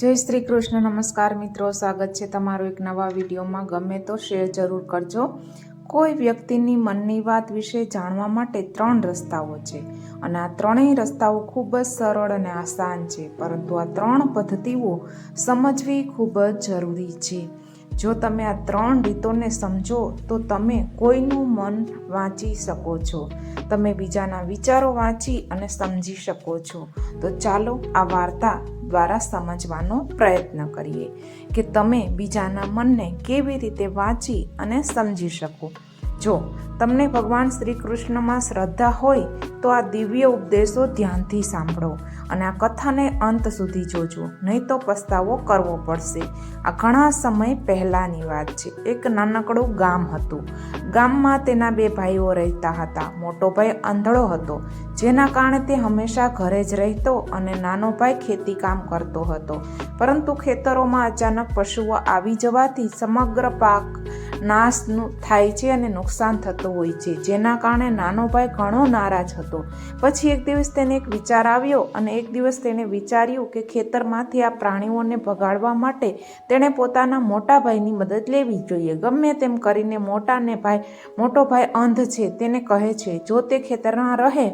જય શ્રી કૃષ્ણ, નમસ્કાર મિત્રો. સ્વાગત છે તમારું એક નવા વિડીયોમાં. ગમે તો શેર જરૂર કરજો. કોઈ વ્યક્તિની મનની વાત વિશે જાણવા માટે ત્રણ રસ્તાઓ છે અને આ ત્રણેય રસ્તાઓ ખૂબ જ સરળ અને આસાન છે, પરંતુ આ ત્રણ પદ્ધતિઓ સમજવી ખૂબ જ જરૂરી છે. જો તમે આ ત્રણ રીતોને સમજો, તો તમે કોઈનું મન વાંચી શકો છો. તમે બીજાના વિચારો વાંચી અને સમજી શકો છો. તો ચાલો આ વાર્તા દ્વારા સમજવાનો પ્રયત્ન કરીએ કે તમે બીજાના મનને કેવી રીતે વાંચી અને સમજી શકો. જો તમને ભગવાન શ્રી કૃષ્ણમાં શ્રદ્ધા હોય, તો આ દિવ્ય ઉપદેશો ધ્યાનથી સાંભળો. અને આ કથાને અંત સુધી જોજો. નહીં તો પસ્તાવો કરવો પડશે. આ ઘણા સમય પહેલાંની વાત છે. એક નાનકડું ગામ હતું. ગામમાં તેના બે ભાઈઓ રહેતા હતા. મોટો ભાઈ આંધળો હતો, જેના કારણે તે હંમેશા ઘરે જ રહેતો અને નાનો ભાઈ ખેતી કામ કરતો હતો. પરંતુ ખેતરોમાં અચાનક પશુઓ આવી જવાથી સમગ્ર પાક નાશનું થાય છે અને નુકસાન થતું હોય છે, જેના કારણે નાનો ભાઈ ઘણો નારાજ હતો. પછી એક દિવસ તેને એક વિચાર આવ્યો અને એક દિવસ તેણે વિચાર્યું કે ખેતરમાંથી આ પ્રાણીઓને ભગાડવા માટે તેણે પોતાના મોટા ભાઈની મદદ લેવી જોઈએ. ગમે તેમ કરીને મોટાને ભાઈ, મોટો ભાઈ અંધ છે, તેને કહે છે, જો તે ખેતરમાં રહે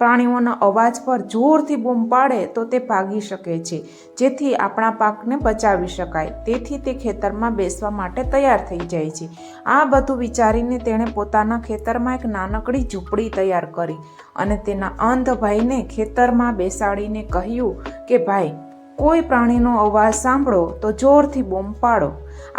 પ્રાણીઓના અવાજ પર જોરથી બૂમ પાડે તો તે ભાગી શકે છે, જેથી આપણા પાકને બચાવી શકાય. તેથી તે ખેતરમાં બેસવા માટે તૈયાર થઈ જાય છે. આ બધું વિચારીને તેણે પોતાના ખેતરમાં એક નાનકડી ઝૂંપડી તૈયાર કરી અને તેના અંધ ભાઈને ખેતરમાં બેસાડીને કહ્યું કે, ભાઈ, કોઈ પ્રાણીનો અવાજ સાંભળો તો જોરથી બૂમ પાડો.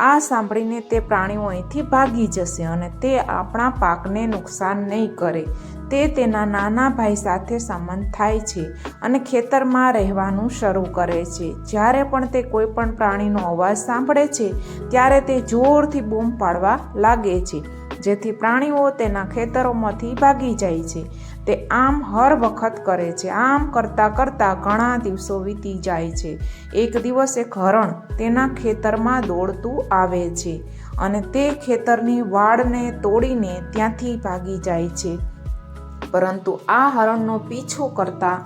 આ સાંભળીને તે પ્રાણીઓ અહીંથી ભાગી જશે અને તે આપણા પાકને નુકસાન નહીં કરે. તે તેના નાના ભાઈ સાથે સંબંધ થાય છે અને ખેતરમાં રહેવાનું શરૂ કરે છે. જ્યારે પણ તે કોઈ પણ પ્રાણીનો અવાજ સાંભળે છે, ત્યારે તે જોરથી બૂમ પાડવા લાગે છે, જેથી પ્રાણીઓ તેના ખેતરોમાંથી ભાગી જાય છે. તે આમ હર વખત કરે છે. આમ કરતાં કરતાં ઘણા દિવસો વીતી જાય છે. એક દિવસ એક હરણ તેના ખેતરમાં દોડતું આવે છે અને તે ખેતરની વાડને તોડીને ત્યાંથી ભાગી જાય છે. પરંતુ આ હરણનો પીછો કરતા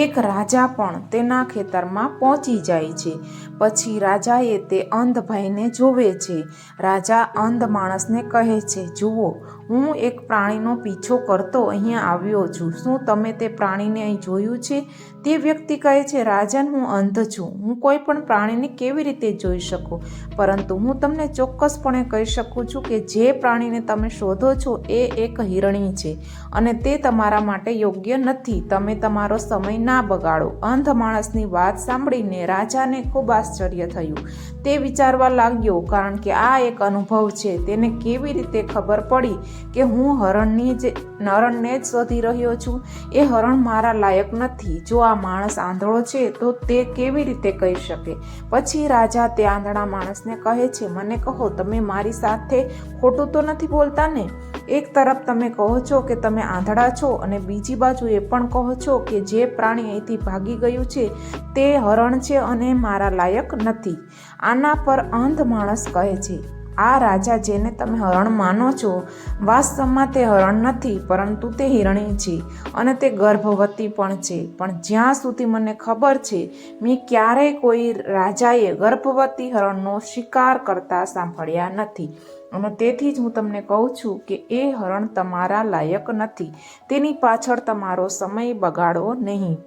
એક રાજા પણ તેના ખેતરમાં પહોંચી જાય છે. પછી રાજાએ તે અંધ ભાઈને જોવે છે. રાજા અંધ માણસને કહે છે, જુઓ, હું એક પ્રાણીનો પીછો કરતો અહીંયા આવ્યો છું. શું તમે તે પ્રાણીને અહીં જોયું છે? તે વ્યક્તિ કહે છે, રાજન, હું અંધ છું. હું કોઈ પણ પ્રાણીને કેવી રીતે જોઈ શકું? પરંતુ હું તમને ચોક્કસપણે કહી શકું છું કે જે પ્રાણીને તમે શોધો છો એ એક હિરણી છે અને તે તમારા માટે યોગ્ય નથી. તમે તમારો સમય ના બગાડો. અંધ માણસની વાત સાંભળીને રાજાને ખૂબ આશ્ચર્ય થયું. તે વિચારવા લાગ્યો, કારણ કે આ એક અનુભવ છે, તેને કેવી રીતે ખબર પડી કે હું હરણની જ, હરણને જ શોધી રહ્યો છું? એ હરણ મારા લાયક નથી. જો આ માણસ આંધળો છે, તો તે કેવી રીતે કહી શકે? પછી રાજા તે આંધળા માણસને કહે છે, મને કહો, તમે મારી સાથે ખોટું તો નથી બોલતા ને? એક તરફ તમે કહો છો કે તમે આંધળા છો અને બીજી બાજુ એ પણ કહો છો કે જે પ્રાણી અહીંથી ભાગી ગયું છે, તે હરણ છે અને મારા લાયક નથી. આના પર અંધ માણસ કહે છે, આ રાજા જેને તમે હરણ માનો છો, વાસ્તવમાં તે હરણ નથી, પરંતુ તે હિરણી છે અને તે ગર્ભવતી પણ છે. પણ જ્યાં સુધી મને ખબર છે, મેં ક્યારેય કોઈ રાજાએ ગર્ભવતી હરણનો શિકાર કરતા સાંભળ્યા નથી. અને તેથી જ હું તમને કહું છું કે એ હરણ તમારા લાયક નથી. તેની પાછળ તમારો સમય બગાડો નહીં.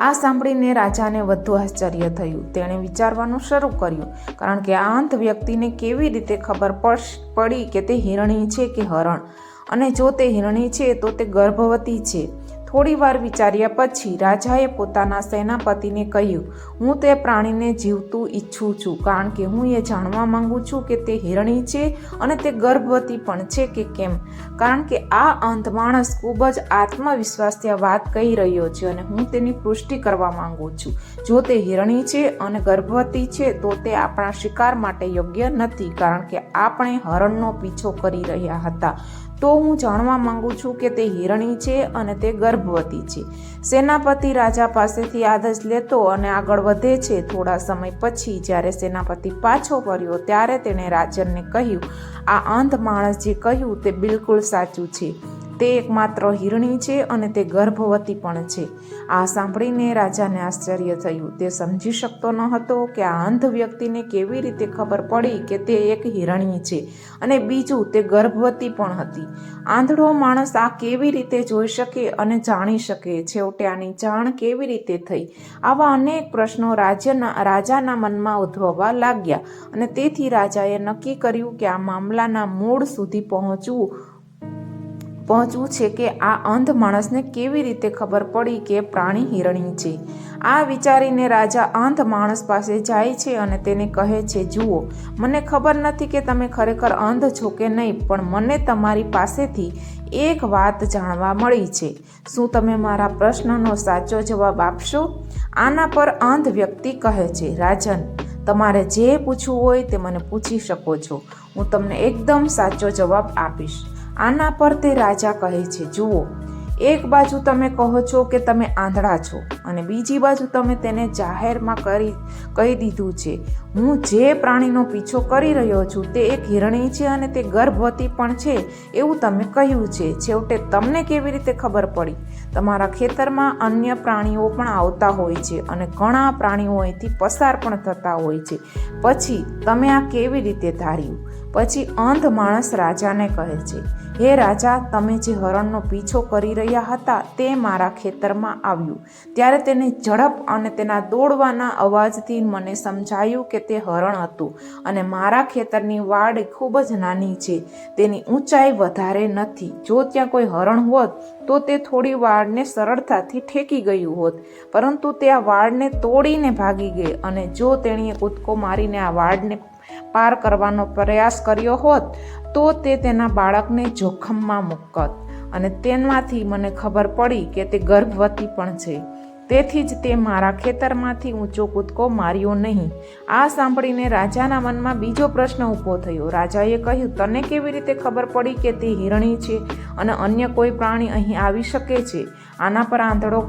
આ સાંભળીને રાજાને વધુ આશ્ચર્ય થયું. તેણે વિચારવાનું શરૂ કર્યું, કારણ કે આ અંત વ્યક્તિને કેવી રીતે ખબર પડી કે તે હિરણી છે કે હરણ? અને જો તે હિરણી છે તો તે ગર્ભવતી છે. થોડી વાર વિચાર્યા પછી રાજાએ પોતાના સેનાપતિને કહ્યું, હું તે પ્રાણીને જીવતું ઈચ્છું છું, કારણ કે હું એ જાણવા માંગુ છું કે તે હિરણી છે અને તે ગર્ભવતી પણ છે કે કેમ? કારણ કે આ અંધ માણસ ખૂબ જ આત્મવિશ્વાસથી આ વાત કહી રહ્યો છે અને હું તેની પુષ્ટિ કરવા માંગુ છું. જો તે હિરણી છે અને ગર્ભવતી છે, તો તે આપણા શિકાર માટે યોગ્ય નથી, કારણ કે આપણે હરણનો પીછો કરી રહ્યા હતા. તો હું જાણવા માંગુ છું કે તે હિરણી છે અને તે ગર્ભવતી છે. સેનાપતિ રાજા પાસેથી આદેશ લેતો અને આગળ વધે છે થોડા સમય પછી જ્યારે સેનાપતિ પાછો ફર્યો ત્યારે તેણે રાજનને કહ્યું, આ અંધ માણસ જે કહ્યું તે બિલકુલ સાચું છે. તે એકમાત્ર હિરણી છે અને તે ગર્ભવતી પણ છે. આ સાંભળીને રાજાને આશ્ચર્ય થયું. તે સમજી શકતો ન હતો કે આ અંધ વ્યક્તિને કેવી રીતે ખબર પડી કે તે એક હિરણી છે અને બીજું તે ગર્ભવતી પણ હતી. આંધળો માણસ આ કેવી રીતે જોઈ શકે અને જાણી શકે? છેવટે આની જાણ કેવી રીતે થઈ? આવા અનેક પ્રશ્નો રાજ્યના, રાજાના મનમાં ઉદ્ભવવા લાગ્યા અને તેથી રાજાએ નક્કી કર્યું કે આ મામલાના મૂળ સુધી પહોંચવું પહોંચવું છે કે આ અંધ માણસને કેવી રીતે ખબર પડી કે પ્રાણી હિરણી છે? આ વિચારીને રાજા અંધ માણસ પાસે જાય છે અને તેને કહે છે, જુઓ, મને ખબર નથી કે તમે ખરેખર અંધ છો કે નહીં, પણ મને તમારી પાસેથી એક વાત જાણવા મળી છે. શું તમે મારા પ્રશ્નનો સાચો જવાબ આપશો? આના પર અંધ વ્યક્તિ કહે છે, રાજન, તમારે જે પૂછવું હોય તે મને પૂછી શકો છો. હું તમને એકદમ સાચો જવાબ આપીશ. આના પર તે રાજા કહે છે, જુઓ, એક બાજુ તમે કહો છો કે તમે આંધળા છો અને બીજી બાજુ તમે તેને જાહેરમાં કરી, કહી દીધું છે. હું જે પ્રાણીનો પીછો કરી રહ્યો છું તે એક હિરણી છે અને તે ગર્ભવતી પણ છે, એવું તમે કહ્યું છે. છેવટે તમને કેવી રીતે ખબર પડી? તમારા ખેતરમાં અન્ય પ્રાણીઓ પણ આવતા હોય છે અને ઘણા પ્રાણીઓ અહીંથી પસાર પણ થતા હોય છે. પછી તમે આ કેવી રીતે ધાર્યું? પછી અંધ માણસ રાજાને કહે છે હે રાજા, તમે જે હરણનો પીછો કરી રહ્યા હતા તે મારા ખેતરમાં આવ્યું. ત્યારે તેને ઝડપ અને તેના દોડવાના અવાજથી મને સમજાયું કે તે હરણ હતું અને મારા ખેતરની વાડ ખૂબ જ નાની છે. તેની ઊંચાઈ વધારે નથી. જો ત્યાં કોઈ હરણ હોત, તો તે થોડી વાડને સરળતાથી ઠેકી ગયું હોત. પરંતુ તે આ વાડને તોડીને ભાગી ગઈ અને જો તેણીએ કૂદકો મારીને આ વાડને પાર કરવાનો પ્રયાસ કર્યો હોત તો તે તેના બાળકને જોખમમાં મૂકત. અને તેમાંથી મને ખબર પડી કે તે ગર્ભવતી પણ છે. તેથી જ તે મારા ખેતરમાંથી ઊંચો કૂદકો માર્યો નહીં. આ સાંભળીને રાજાના મનમાં બીજો પ્રશ્ન ઊભો થયો. રાજાએ કહ્યું, તને કેવી રીતે ખબર પડી કે તે હિરણી છે અને અન્ય કોઈ પ્રાણી અહીં આવી શકે છે? આના પર આંધળો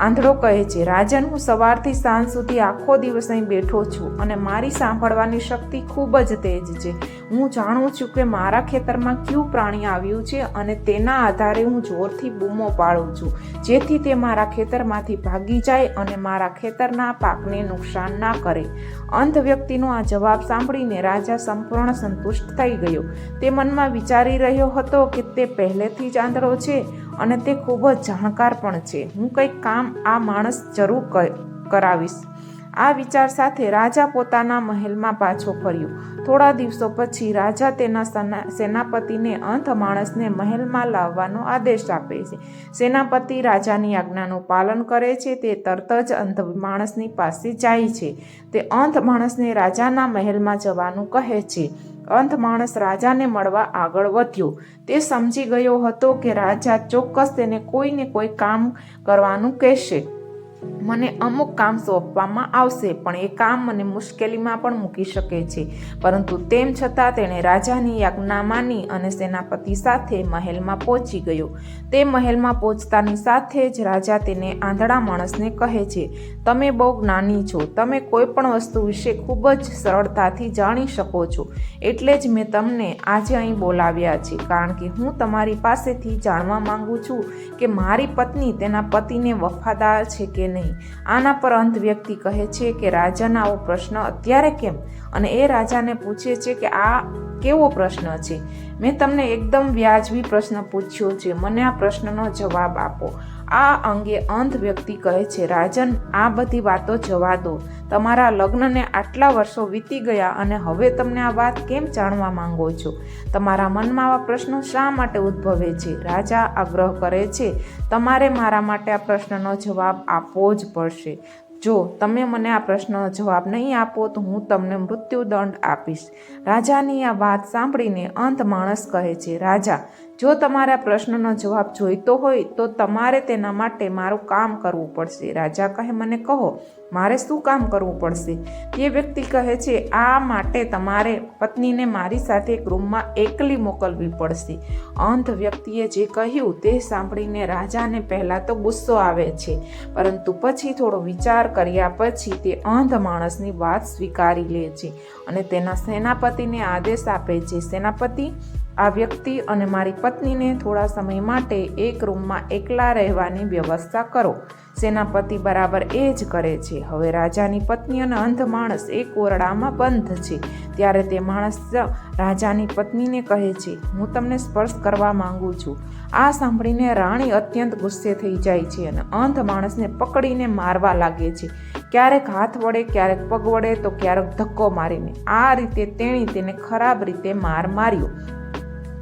આંધળો કહે છે, રાજન, હું સવારથી સાંજ સુધી આખો દિવસ અહીં બેઠો છું અને મારી સાંભળવાની શક્તિ ખૂબ જ તેજ છે. હું જાણું છું કે મારા ખેતરમાં કયું પ્રાણી આવ્યું છે અને તેના આધારે હું જોરથી બૂમો પાડું છું. જેથી તે મારા ખેતરમાંથી ભાગી જાય અને મારા ખેતરના પાકને નુકસાન ના કરે. અંધ વ્યક્તિનો આ જવાબ સાંભળીને રાજા સંપૂર્ણ સંતુષ્ટ થઈ ગયો. તે મનમાં વિચારી રહ્યો હતો કે તે પહેલેથી જ આંધળો છે. અને તે ખૂબ જ જાણકાર પણ છે. હું કંઈક કામ આ માણસ જરૂર કરાવીશ. આ વિચાર સાથે રાજા પોતાના મહેલમાં પાછો ફર્યો. થોડા દિવસો પછી રાજા તેના સેનાપતિને અંધ માણસને મહેલમાં લાવવાનો આદેશ આપે છે. સેનાપતિ રાજાની આજ્ઞાનું પાલન કરે છે, તે તરત જ અંધ માણસની પાસે જાય છે. તે અંધ માણસને રાજાના મહેલમાં જવાનું કહે છે. અંધ માણસ રાજાને મળવા આગળ વધ્યો. તે સમજી ગયો હતો કે રાજા ચોક્કસ તેને કોઈને કોઈ કામ કરવાનું કહેશે. મને અમુક કામ સોંપવામાં આવશે, પણ એ કામ મને મુશ્કેલીમાં પણ મૂકી શકે છે. પરંતુ તેમ છતાં તેણે રાજાની આજ્ઞા માની અને સેનાપતિ સાથે મહેલમાં પહોંચી ગયો. તે મહેલમાં પહોંચતાની સાથે જ રાજા તેને આંધળા માણસને કહે છે, તમે બહુ જ્ઞાની છો. તમે કોઈ પણ વસ્તુ વિશે ખૂબ જ સરળતાથી જાણી શકો છો. એટલે જ મેં તમને આજે અહીં બોલાવ્યા છે. કારણ કે હું તમારી પાસેથી જાણવા માંગુ છું કે મારી પત્ની તેના પતિને વફાદાર છે કે નહીં. આના પર અંત વ્યક્તિ કહે છે કે રાજાના આવો પ્રશ્ન અત્યારે કેમ? અને એ રાજાને પૂછે છે કે આ કેવો પ્રશ્ન છે? મેં તમને એકદમ વ્યાજબી પ્રશ્ન પૂછ્યો છે. મને આ પ્રશ્નનો જવાબ આપો. આ અંગે અંધ વ્યક્તિ કહે છે, રાજન, આ બધી વાતો જવા દો. તમારા લગ્નને આટલા વર્ષો વીતી ગયા અને હવે તમને આ વાત કેમ જાણવા માંગો છો? તમારા મનમાં આવા પ્રશ્નો શા માટે ઉદ્ભવે છે? રાજા આગ્રહ કરે છે, તમારે મારા માટે આ પ્રશ્નનો જવાબ આપવો જ પડશે. જો તમે મને આ પ્રશ્નનો જવાબ નહીં આપો, તો હું તમને મૃત્યુદંડ આપીશ. રાજાની આ વાત સાંભળીને અંત માણસ કહે છે, રાજા જો તમારા પ્રશ્નનો જવાબ જોઈતો હોય તો તમારે તેના માટે મારું કામ કરવું પડશે. રાજા કહે, મને કહો, મારે શું કામ કરવું પડશે? તે વ્યક્તિ કહે છે, આ માટે તમારે પત્નીને મારી સાથે એક રૂમમાં એકલી મોકલવી પડશે. અંધ વ્યક્તિએ જે કહ્યું તે સાંભળીને રાજાને પહેલાં તો ગુસ્સો આવે છે, પરંતુ પછી થોડો વિચાર કર્યા પછી તે અંધ માણસની વાત સ્વીકારી લે છે અને તેના સેનાપતિને આદેશ આપે છે. સેનાપતિ આ વ્યક્તિ અને મારી પત્નીને થોડા સમય માટે એક રૂમમાં એકલા રહેવાની વ્યવસ્થા કરો. સેનાપતિ બરાબર એ જ કરે છે. હવે રાજાની પત્ની અને અંધ માણસ એક ઓરડામાં બંધ છે. ત્યારે તે માણસ રાજાની પત્નીને કહે છે, હું તમને સ્પર્શ કરવા માંગુ છું. આ સાંભળીને રાણી અત્યંત ગુસ્સે થઈ જાય છે અને અંધ માણસને પકડીને મારવા લાગે છે. ક્યારેક હાથ વડે ક્યારેક પગ વડે તો ક્યારેક ધક્કો મારીને આ રીતે તેણી તેને ખરાબ રીતે માર માર્યો.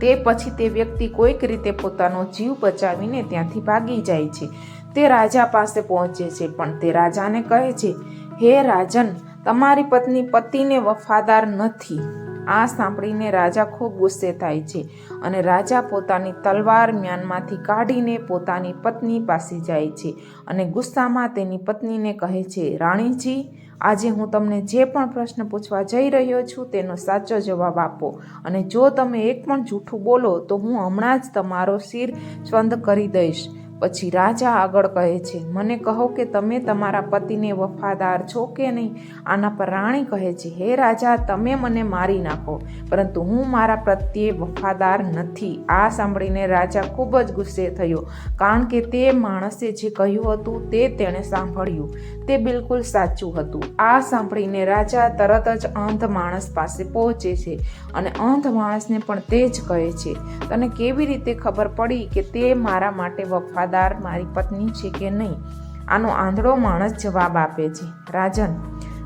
તે પછી તે વ્યક્તિ કોઈક રીતે પોતાનો જીવ બચાવીને ત્યાંથી ભાગી જાય છે. તે રાજા પાસે પહોંચે છે, પણ તે રાજાને કહે છે, હે રાજન, તમારી પત્ની પતિને વફાદાર નથી. આ સાંભળીને રાજા ખૂબ ગુસ્સે થાય છે અને રાજા પોતાની તલવાર મ્યાનમાંથી કાઢીને પોતાની પત્ની પાસે જાય છે અને ગુસ્સામાં તેની પત્નીને કહે છે, રાણીજી આજે હું તમને જે પણ પ્રશ્ન પૂછવા જઈ રહ્યો છું તેનો સાચો જવાબ આપો. અને જો તમે એક પણ જૂઠું બોલો, તો હું હમણાં જ તમારો શિર સ્વંદ કરી દઈશ. પછી રાજા આગળ કહે છે, મને કહો કે તમે તમારા પતિને વફાદાર છો કે નહીં? આના પર રાણી કહે છે, હે રાજા, તમે મને મારી નાખો, પરંતુ હું મારા પ્રત્યે વફાદાર નથી. આ સાંભળીને રાજા ખૂબ જ ગુસ્સે થયો, કારણ કે તે માણસે જે કહ્યું હતું તે તેણે સાંભળ્યું. તે બિલકુલ સાચું હતું. આ સાંભળીને રાજા તરત જ અંધ માણસ પાસે પહોંચે છે અને અંધ માણસને પણ તે જ કહે છે, તને કેવી રીતે ખબર પડી કે તે મારા માટે વફાદાર મારી પત્ની છે કે નહીં? આનો આંધળો માણસ જવાબ આપે છે, રાજન,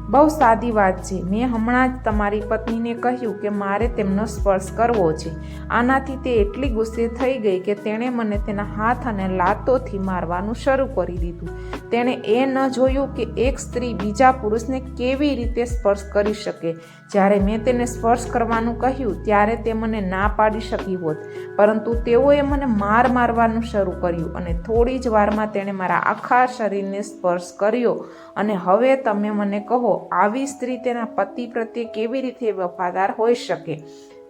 બહુ સાદી વાત છે. મેં હમણાં જ તમારી પત્નીને કહ્યું કે મારે તેમનો સ્પર્શ કરવો છે. આનાથી તે એટલી ગુસ્સે થઈ ગઈ કે તેણે મને તેના હાથ અને લાતોથી મારવાનું શરૂ કરી દીધું. તેણે એ ન જોયું કે એક સ્ત્રી બીજા પુરુષને કેવી રીતે સ્પર્શ કરી શકે. જ્યારે મેં તેને સ્પર્શ કરવાનું કહ્યું, ત્યારે તે મને ના પાડી શકી હોત. પરંતુ તેઓએ મને માર મારવાનું શરૂ કર્યું અને થોડી જ વારમાં તેણે મારા આખા શરીરને સ્પર્શ કર્યો. અને હવે તમે મને કહો, આવી સ્ત્રી તેના પતિ પ્રત્યે કેવી રીતે વફાદાર હોઈ શકે?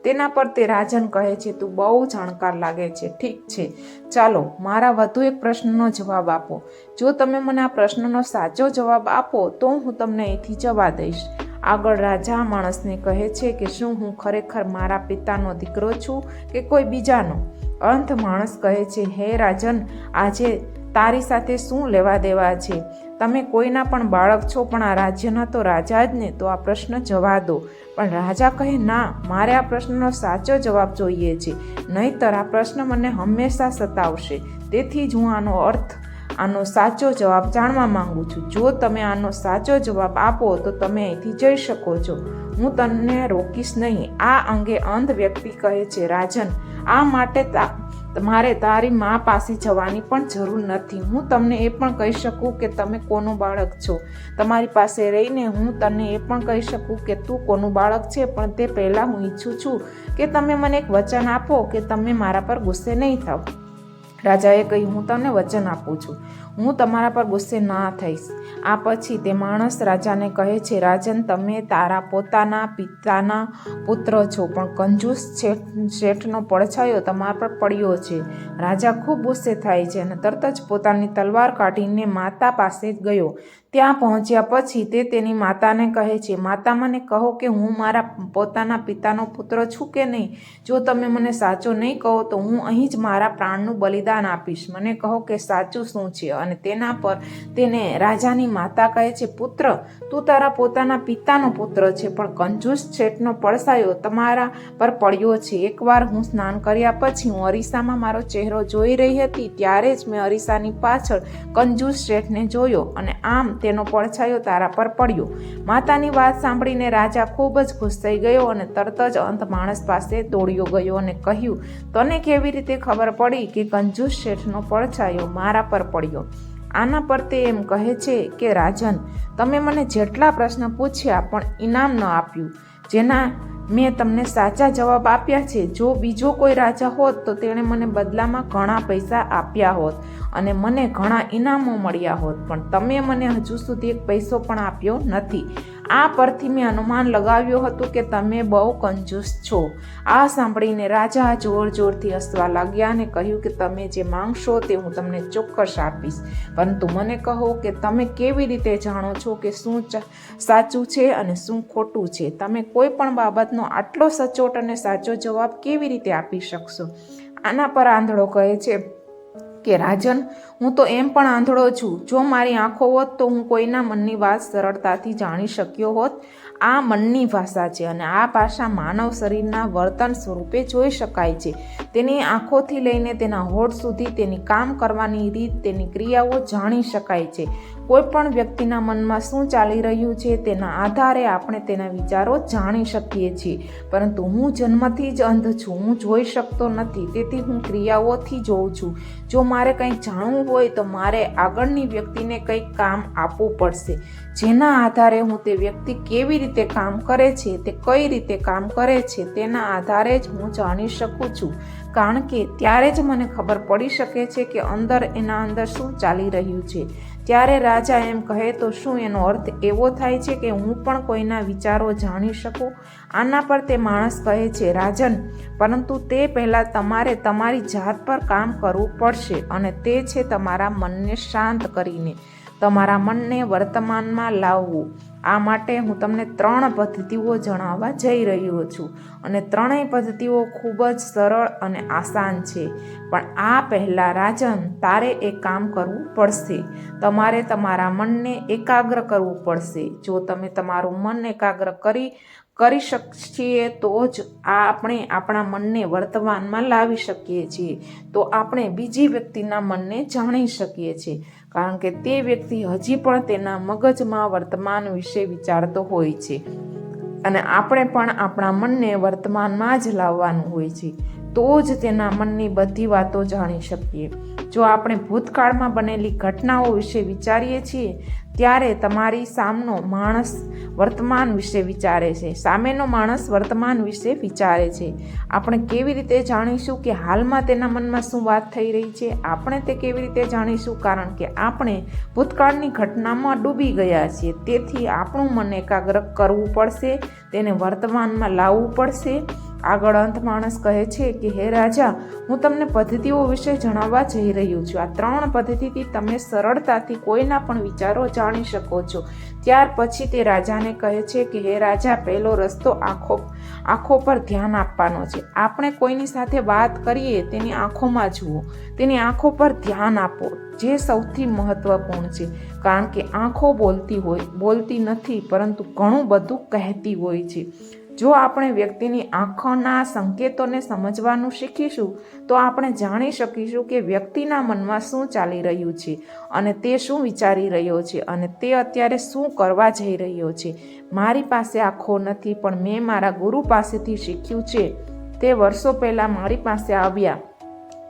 તેના પર તે રાજન કહે છે, તું બહુ જાણકાર લાગે છે. ઠીક છે. ચાલો, મારા વધુ એક પ્રશ્નનો જવાબ આપો. જો તમે મને આ પ્રશ્નનો સાચો જવાબ આપો, તો હું તમને અહીંથી જવા દઈશ. આગળ રાજા માણસને કહે છે કે શું હું ખરેખર મારા પિતાનો દીકરો છું કે કોઈ બીજાનો? અંત માણસ કહે છે, હે રાજન, આજે તારી સાથે શું લેવા દેવા છે? તમે કોઈના પણ બાળક છો, પણ આ રાજ્યના તો રાજા જ ને, તો આ પ્રશ્ન જવા દો. પણ રાજા કહે, ના, મારે આ પ્રશ્નનો સાચો જવાબ જોઈએ છે, નહીંતર આ પ્રશ્ન મને હંમેશા સતાવશે. તેથી જ હું આનો અર્થ આનો સાચો જવાબ જાણવા માંગુ છું. જો તમે આનો સાચો જવાબ આપો, તો તમે અહીંથી જઈ શકો છો. હું તમને રોકીશ નહીં. આ અંગે અંધ વ્યક્તિ કહે છે, રાજન, આ માટે મારે તારી મા પાસે જવાની પણ જરૂર નથી. હું તમને એ પણ કહી શકું કે તમે કોનું બાળક છો? તમારી પાસે રહીને હું તને એ પણ કહી શકું કે તું કોનું બાળક છે? પણ તે પહેલાં હું ઈચ્છું છું કે તમે મને એક વચન આપો કે તમે મારા પર ગુસ્સે નહીં થાવ. રાજાએ કહ્યું હું તમને વચન આપું છું. હું તમારા પર ગુસ્સે ના થઈશ. આ પછી તે માણસ રાજાને કહે છે, રાજન, તમે તારા પોતાના પિતાના પુત્ર છો, પણ કંજૂસ શેઠ, શેઠનો પડછાયો તમારા પર પડ્યો છે. રાજા ખૂબ ગુસ્સે થાય છે અને તરત જ પોતાની તલવાર કાઢીને માતા પાસે ગયો. ત્યાં પહોંચ્યા પછી તે તેની માતાને કહે છે, માતા, મને કહો કે હું મારા પોતાના પિતાનો પુત્ર છું કે નહીં? જો તમે મને સાચો નહીં કહો તો હું અહીં જ મારા પ્રાણનું બલિદાન આપીશ. મને કહો કે સાચું શું છે અને તેના પર તેને રાજાની માતા કહે છે, પુત્ર, તું તારા પોતાના પિતાનો પુત્ર છે, પણ કંજૂસ શેઠનો પડસાયો તમારા પર પડ્યો છે. એકવાર હું સ્નાન કર્યા પછી હું અરીસામાં મારો ચહેરો જોઈ રહી હતી, ત્યારે જ મેં અરીસાની પાછળ કંજૂસ શેઠને જોયો અને આમ તેનો પડછાયો તારા પર પડ્યો. માતાની વાત સાંભળીને રાજા ખૂબ જ ખુશ થઈ ગયો અને તરત જ અંત માણસ પાસે દોડ્યો ગયો અને કહ્યું, તને કેવી રીતે ખબર પડી કે કંજૂસ શેઠનો પડછાયો મારા પર પડ્યો? આના પર તે એમ કહે છે કે, રાજન, તમે મને જેટલા પ્રશ્ન પૂછ્યા પણ ઇનામ ન આપ્યું. જેના મેં તમને સાચા જવાબ આપ્યા છે. જો બીજો કોઈ રાજા હોત, તો તેણે મને બદલામાં ઘણા પૈસા આપ્યા હોત અને મને ઘણા ઇનામો મળ્યા હોત. પણ તમે મને હજુ સુધી એક પૈસો પણ આપ્યો નથી. આ પરથી મેં અનુમાન લગાવ્યું હતું કે તમે બહુ કંજૂસ છો. આ સાંભળીને રાજા જોર જોરથી હસવા લાગ્યા અને કહ્યું કે તમે જે માંગશો તે હું તમને ચોક્કસ આપીશ. પરંતુ મને કહો કે તમે કેવી રીતે જાણો છો કે શું સાચું છે અને શું ખોટું છે? તમે કોઈ પણ બાબતનો આટલો સચોટ અને સાચો જવાબ કેવી રીતે આપી શકશો? આના પર આંધળો કહે છે કે, રાજન, હું તો એમ પણ આંધળો છું. જો મારી આંખો હોત તો હું કોઈના મનની વાત સરળતાથી જાણી શક્યો હોત. આ મનની ભાષા છે અને આ ભાષા માનવ શરીરના વર્તન સ્વરૂપે જોઈ શકાય છે. તેની આંખોથી લઈને તેના હોઠ સુધી તેની કામ કરવાની રીત, તેની ક્રિયાઓ જાણી શકાય છે. કોઈ પણ વ્યક્તિના મનમાં શું ચાલી રહ્યું છે તેના આધારે આપણે તેના વિચારો જાણી શકીએ છીએ. પરંતુ હું જન્મથી જ અંધ છું. હું જોઈ શકતો નથી. તેથી હું ક્રિયાઓથી જોઉં છું. જો મારે કંઈક જાણવું હોય તો મારે આગળની વ્યક્તિને કંઈક કામ આપવું પડશે. જેના આધારે હું તે વ્યક્તિ કેવી રીતે કામ કરે છે, તે કઈ રીતે કામ કરે છે, તેના આધારે જ હું જાણી શકું છું. કારણ કે ત્યારે જ મને ખબર પડી શકે છે કે અંદર એના અંદર શું ચાલી રહ્યું છે. ત્યારે રાજા એમ કહે, તો શું એનો અર્થ એવો થાય છે કે હું પણ કોઈના વિચારો જાણી શકું? આના પર તે માણસ કહે છે, રાજન, પરંતુ તે પહેલાં તમારે તમારી જાત પર કામ કરવું પડશે અને તે છે તમારા મનને શાંત કરીને, તમારા મનને વર્તમાનમાં લાવવું. આ માટે હું તમને ત્રણ પદ્ધતિઓ જણાવવા જઈ રહ્યો છું. અને ત્રણેય પદ્ધતિઓ ખૂબ જ સરળ અને આસાન છે. પણ આ પહેલાં રાજન, તારે એક કામ કરવું પડશે. તમારે તમારા મનને એકાગ્ર કરવું પડશે. જો તમે તમારું મન એકાગ્ર કરી કરી શકીએ તો જ આ આપણે આપણા મનને વર્તમાનમાં લાવી શકીએ છીએ. તો આપણે બીજી વ્યક્તિના મનને જાણી શકીએ છીએ. કારણ કે તે વ્યક્તિ હજી પણ તેના મગજમાં વર્તમાન વિશે વિચારતો હોય છે. અને આપણે પણ આપણા મનને વર્તમાનમાં જ લાવવાનું હોય છે. તો જ તેના મનની બધી વાતો જાણી શકીએ. જો આપણે ભૂતકાળમાં બનેલી ઘટનાઓ વિશે વિચારીએ છીએ ત્યારે તમારી સામનો માણસ વર્તમાન વિશે વિચારે છે. સામેનો માણસ વર્તમાન વિશે વિચારે છે. આપણે કેવી રીતે જાણીશું કે હાલમાં તેના મનમાં શું વાત થઈ રહી છે? આપણે તે કેવી રીતે જાણીશું? કારણ કે આપણે ભૂતકાળની ઘટનામાં ડૂબી ગયા છીએ. તેથી આપણું મન એકાગ્ર કરવું પડશે, તેને વર્તમાનમાં લાવવું પડશે. આગળ અંત માણસ કહે છે કે, હે રાજા, હું તમને પદ્ધતિઓ વિશે જણાવવા જઈ રહ્યું છું. આ ત્રણ પદ્ધતિથી તમે સરળતાથી કોઈના પણ વિચારો જાણી શકો છો. ત્યાર પછી તે રાજાને કહે છે કે, હે રાજા, પહેલો રસ્તો આંખો આંખો પર ધ્યાન આપવાનો છે. આપણે કોઈની સાથે વાત કરીએ, તેની આંખોમાં જુઓ. તેની આંખો પર ધ્યાન આપો, જે સૌથી મહત્વપૂર્ણ છે. કારણ કે આંખો બોલતી હોય, બોલતી નથી, પરંતુ ઘણું બધું કહેતી હોય છે. જો આપણે વ્યક્તિની આંખોના સંકેતોને સમજવાનું શીખીશું, તો આપણે જાણી શકીશું કે વ્યક્તિના મનમાં શું ચાલી રહ્યું છે અને તે શું વિચારી રહ્યો છે અને તે અત્યારે શું કરવા જઈ રહ્યો છે. મારી પાસે આંખો નથી, પણ મેં મારા ગુરુ પાસેથી શીખ્યું છે. તે વર્ષો પહેલાં મારી પાસે આવ્યા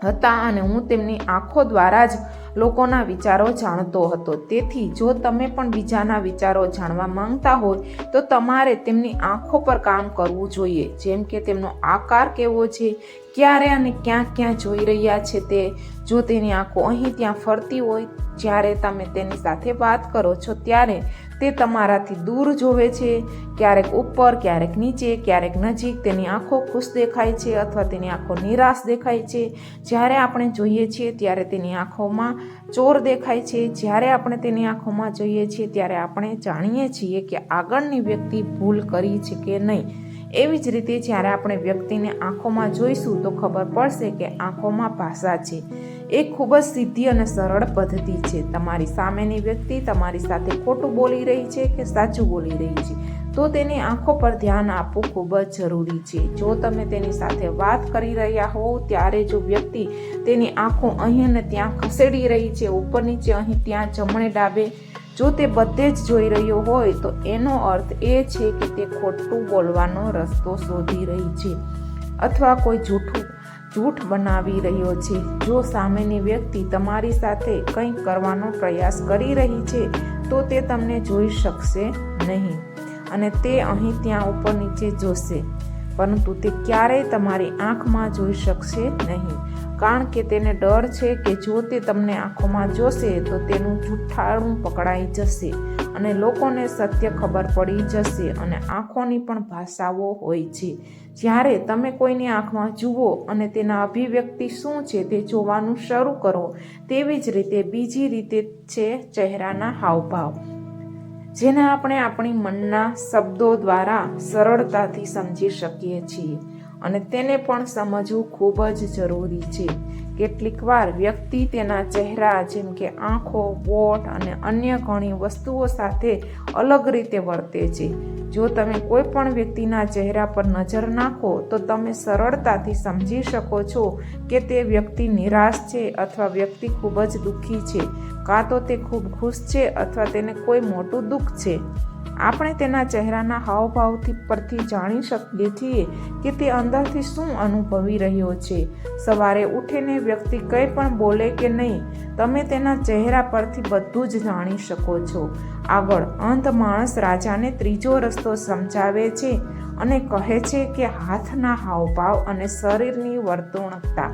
હતા અને હું તેમની આંખો દ્વારા જ લોકોના વિચારો જાણતો હતો. તેથી જો તમે પણ બીજાના વિચારો જાણવા માંગતા હોય, તો તમારે તેમની આંખો પર કામ કરવું જોઈએ. જેમ કે તેમનો આકાર કેવો છે, ક્યારે અને ક્યાં ક્યાં જોઈ રહ્યા છે તે. જો તેની આંખો અહીં ત્યાં ફરતી હોય, જ્યારે તમે તેની સાથે વાત કરો છો, ત્યારે તે તમારાથી દૂર જોવે છે, ક્યારેક ઉપર, ક્યારેક નીચે, ક્યારેક નજીક, તેની આંખો ખુશ દેખાય છે અથવા તેની આંખો નિરાશ દેખાય છે. જ્યારે આપણે જોઈએ છીએ ત્યારે તેની આંખોમાં ચોર દેખાય છે. જ્યારે આપણે તેની આંખોમાં જોઈએ છીએ ત્યારે આપણે જાણીએ છીએ કે આગળની વ્યક્તિ ભૂલ કરી છે કે નહીં. એવી જ રીતે જ્યારે આપણે વ્યક્તિને આંખોમાં જોઈશું તો ખબર પડશે કે આંખોમાં ભાષા છે. એ ખૂબ જ સીધી અને સરળ પદ્ધતિ છે. તમારી સામેની વ્યક્તિ તમારી સાથે ખોટું બોલી રહી છે કે સાચું બોલી રહી છે? તો તેની આંખો પર ધ્યાન આપવું ખૂબ જ જરૂરી છે. જો તમે તેની સાથે વાત કરી રહ્યા હોવ, ત્યારે જો વ્યક્તિ તેની આંખો અહીં અને ત્યાં ખસેડી રહી છે, ઉપર નીચે અહીં ત્યાં જમણે ડાબે, જો તે બધે જ જોઈ રહ્યો હોય, તો એનો અર્થ એ છે કે તે ખોટું બોલવાનો રસ્તો શોધી રહી છે. અથવા કોઈ જૂઠું જૂઠ બનાવી રહ્યો છે. જો સામેની વ્યક્તિ તમારી સાથે કંઈક કરવાનો પ્રયાસ કરી રહી છે, તો તે તમને જોઈ શકશે નહીં. અને તે અહીં ત્યાં ઉપર નીચે જોશે. પરંતુ તે ક્યારેય તમારી આંખમાં જોઈ શકશે નહીં. કારણ કે તેને ડર છે કે જો તે તમને આંખોમાં જોશે, તો તેનું જૂઠાણું પકડાઈ જશે અને લોકોને સત્ય ખબર પડી જશે અને આંખોની પણ ભાષાઓ હોય છે. જ્યારે તમે કોઈની આંખમાં જુઓ અને તેના અભિવ્યક્તિ શું છે તે જોવાનું શરૂ કરો, તેવી જ રીતે બીજી રીતે છે ચહેરાના હાવભાવ. જેને આપણે આપણી મનના શબ્દો દ્વારા સરળતાથી સમજી શકીએ છીએ અને તેને પણ સમજવું ખૂબ જ જરૂરી છે. કેટલીક વાર વ્યક્તિ તેના ચહેરા જેમ કે આંખો, બોટ અને અન્ય ઘણી વસ્તુઓ સાથે અલગ રીતે વર્તે છે. જો તમે કોઈ પણ વ્યક્તિના ચહેરા પર નજર નાખો, તો તમે સરળતાથી સમજી શકો છો કે તે વ્યક્તિ નિરાશ છે અથવા વ્યક્તિ ખૂબ જ દુઃખી છે, કાં તો તે ખૂબ ખુશ છે અથવા તેને કોઈ મોટું દુઃખ છે. આપણે તેના ચહેરાના હાવભાવથી પરથી જાણી શકીએ છીએ કે તે અંદરથી શું અનુભવી રહ્યો છે. સવારે ઉઠીને વ્યક્તિ કંઈ પણ બોલે કે નહીં, તમે તેના ચહેરા પરથી બધું જ જાણી શકો છો. આગળ, અંધ માણસ રાજાને ત્રીજો રસ્તો સમજાવે છે અને કહે છે કે હાથના હાવભાવ અને શરીરની વર્તણૂકતા.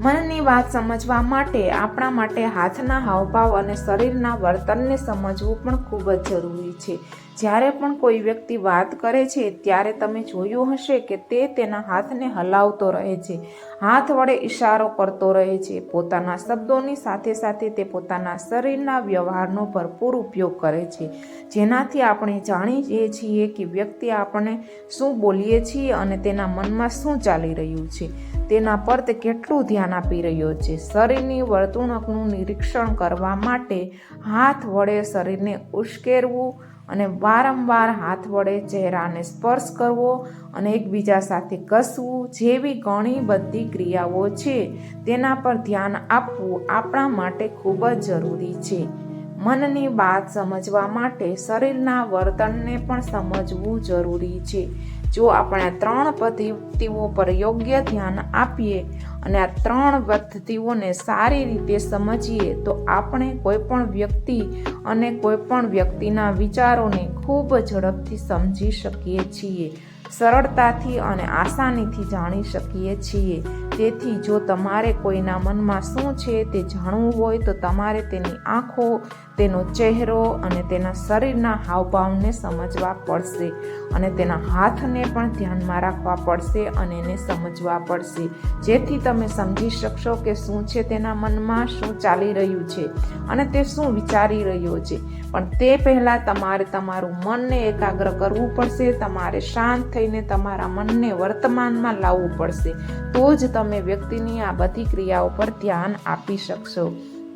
મનની વાત સમજવા માટે, આપણા માટે હાથના હાવભાવ અને શરીરના વર્તનને સમજવું પણ ખૂબ જ જરૂરી છે. જ્યારે પણ કોઈ વ્યક્તિ વાત કરે છે, ત્યારે તમે જોયું હશે કે તે તેના હાથને હલાવતો રહે છે. હાથ વડે ઇશારો કરતો રહે છે. પોતાના શબ્દોની સાથે સાથે તે પોતાના શરીરના વ્યવહારનો ભરપૂર ઉપયોગ કરે છે. જેનાથી આપણે જાણીએ છીએ કે વ્યક્તિ આપણે શું બોલીએ છીએ અને તેના મનમાં શું ચાલી રહ્યું છે. તેના પર તે કેટલું ધ્યાન આપી રહ્યો છે? શરીરની વર્તણૂકનું નિરીક્ષણ કરવા માટે હાથ વડે શરીરને ઉશ્કેરવું અને વારંવાર હાથ વડે ચહેરાને સ્પર્શ કરવો અને એકબીજા સાથે ઘસવું જેવી ઘણી બધી ક્રિયાઓ છે. તેના પર ધ્યાન આપવું આપણા માટે ખૂબ જ જરૂરી છે. મનની વાત સમજવા માટે શરીરના વર્તનને પણ સમજવું જરૂરી છે. જો આપણે ત્રણ પદ્ધતિઓ પર યોગ્ય ધ્યાન આપીએ અને આ ત્રણ પદ્ધતિઓને સારી રીતે સમજીએ, તો આપણે કોઈ પણ વ્યક્તિ અને કોઈ પણ વ્યક્તિના વિચારોને ખૂબ ઝડપથી સમજી શકીએ છીએ, સરળતાથી અને આસાનીથી જાણી શકીએ છીએ. તેથી જો તમારે કોઈના મનમાં શું છે તે જાણવું હોય, તો તમારે તેની આંખો તેનો ચહેરો અને તેના શરીરના હાવભાવને સમજવા પડશે અને તેના હાથને પણ ધ્યાનમાં રાખવા પડશે અને એને સમજવા પડશે. જેથી તમે સમજી શકશો કે શું છે તેના મનમાં, શું ચાલી રહ્યું છે અને તે શું વિચારી રહ્યો છે. પણ તે પહેલાં તમારે તમારું મનને એકાગ્ર કરવું પડશે, તમારે શાંત થઈને તમારા મનને વર્તમાનમાં લાવવું પડશે. તો જ તમે વ્યક્તિની આ બધી ક્રિયાઓ પર ધ્યાન આપી શકશો.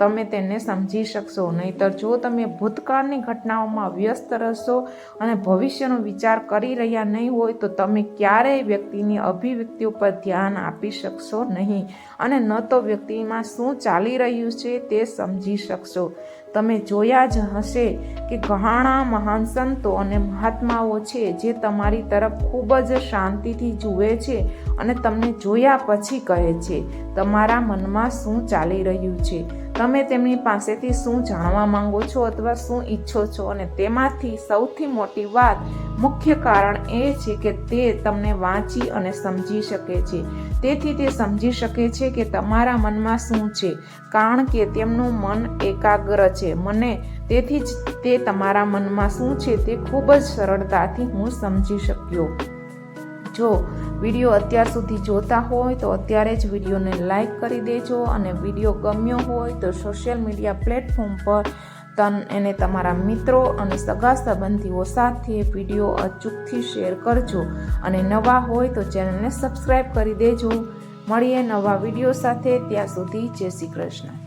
તમે તેને સમજી શકશો. નહીતર જો તમે ભૂતકાળની ઘટનાઓમાં વ્યસ્ત રહેશો અને ભવિષ્યનો વિચાર કરી રહ્યા નહીં હોય, તો તમે ક્યારેય વ્યક્તિની અભિવ્યક્તિ ઉપર ધ્યાન આપી શકશો નહીં. અને ન તો વ્યક્તિમાં શું ચાલી રહ્યું છે તે સમજી શકશો. તમે જોયા જ હશે કે ઘણા મહાન સંતો અને મહાત્માઓ છે જે તમારી તરફ ખૂબ જ શાંતિથી જુએ છે અને તમને જોયા પછી કહે છે, તમારા મનમાં શું ચાલી રહ્યું છે? તમે તેમની પાસેથી શું જાણવા માંગો છો અથવા શું ઈચ્છો છો? અને તેમાંથી સૌથી મોટી વાત, મુખ્ય કારણ એ છે કે તે તમને વાંચી અને સમજી શકે છે. તેથી તે સમજી શકે છે કે તમારા મનમાં શું છે, કારણ કે તેમનું મન એકાગ્ર છે. મને તેથી જ તે તમારા મનમાં શું છે તે ખૂબ જ સરળતાથી હું સમજી શક્યો. જો વીડિયો અત્યાર સુધી જોતા હોય તો અત્યારે જ વિડીયોને લાઈક કરી દેજો અને વીડિયો ગમ્યો હોય તો સોશિયલ મીડિયા પ્લેટફોર્મ પર તન એને તમારા મિત્રો અને સગા સંબંધીઓ સાથે વીડિયો અચૂકથી શેર કરજો. અને નવા હોય તો ચેનલને સબસ્ક્રાઈબ કરી દેજો. મળીએ નવા વીડિયો સાથે. ત્યાં સુધી જય શ્રી કૃષ્ણ.